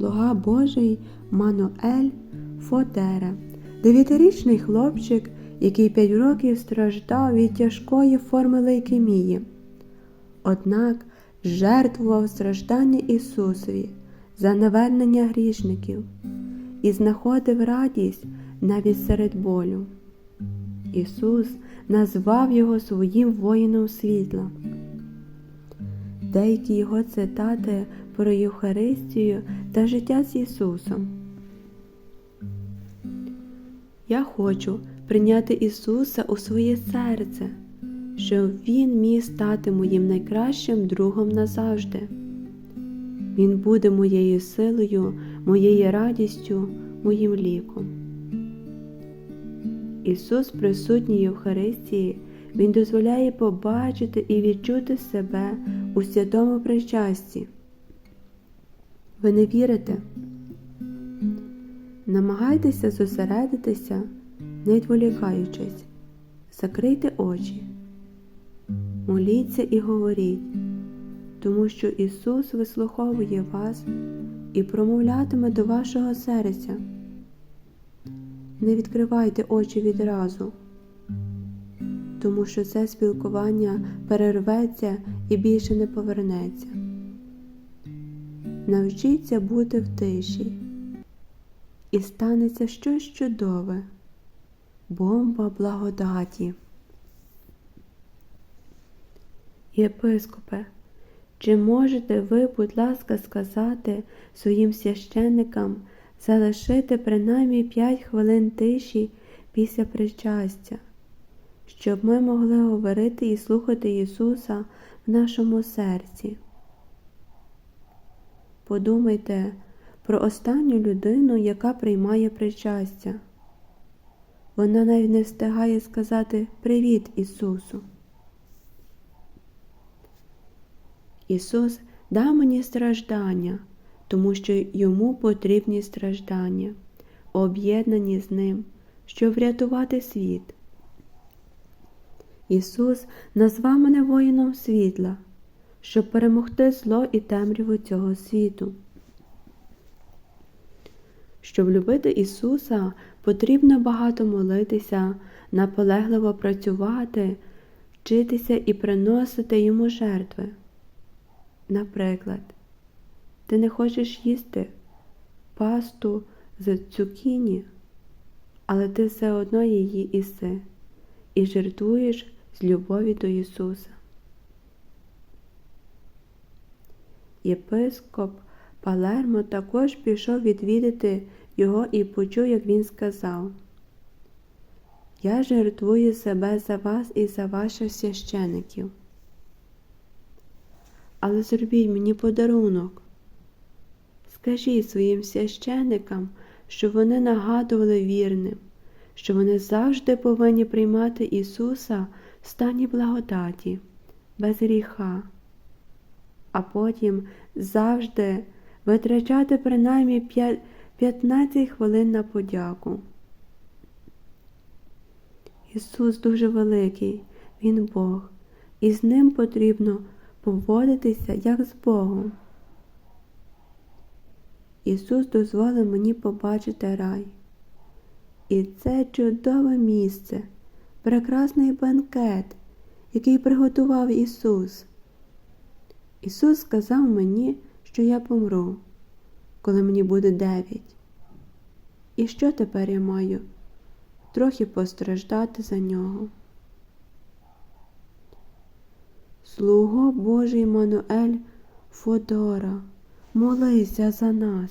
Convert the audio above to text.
слуга Божий Мануель Фотера, дев'ятирічний хлопчик, який п'ять років страждав від тяжкої форми лейкемії. Однак жертвував страждання Ісусові за навернення грішників і знаходив радість навіть серед болю. Ісус назвав його своїм воїном світла. Деякі його цитати про Євхаристію та життя з Ісусом. Я хочу прийняти Ісуса у своє серце, щоб Він міг стати моїм найкращим другом назавжди. Він буде моєю силою, моєю радістю, моїм ліком. Ісус, присутній Євхаристії, Він дозволяє побачити і відчути себе у святому причасті. Ви не вірите? Намагайтеся зосередитися, не відволікаючись, закрийте очі, моліться і говоріть, тому що Ісус вислуховує вас і промовлятиме до вашого серця. Не відкривайте очі відразу, тому що це спілкування перерветься і більше не повернеться. Навчіться бути в тиші, і станеться щось чудове, бомба благодаті. Єпископе, чи можете ви, будь ласка, сказати своїм священникам залишити принаймні 5 хвилин тиші після причастя, щоб ми могли говорити і слухати Ісуса в нашому серці? Подумайте про останню людину, яка приймає причастя. Вона навіть не встигає сказати Привіт Ісусу. Ісус дав мені страждання, тому що йому потрібні страждання, об'єднані з Ним, щоб врятувати світ. Ісус назвав мене воїном світла, щоб перемогти зло і темряву цього світу. Щоб любити Ісуса, потрібно багато молитися, наполегливо працювати, вчитися і приносити Йому жертви. Наприклад, ти не хочеш їсти пасту з цукіні, але ти все одно її іси і жертвуєш з любові до Ісуса. Єпископ Палермо також пішов відвідати його і почув, як він сказав Я жертвую себе за вас і за ваших священиків. Але зробіть мені подарунок. Скажіть своїм священикам, що вони нагадували вірним, що вони завжди повинні приймати Ісуса в стані благодаті, без гріха, а потім завжди витрачати принаймні 15 хвилин на подяку. Ісус дуже великий, Він Бог, і з Ним потрібно поводитися як з Богом. Ісус дозволив мені побачити рай. І це чудове місце, прекрасний банкет, який приготував Ісус. Ісус сказав мені, що я помру, коли мені буде дев'ять. І що тепер я маю? Трохи постраждати за нього. Слуго Божий Мануель Фодора, молися за нас.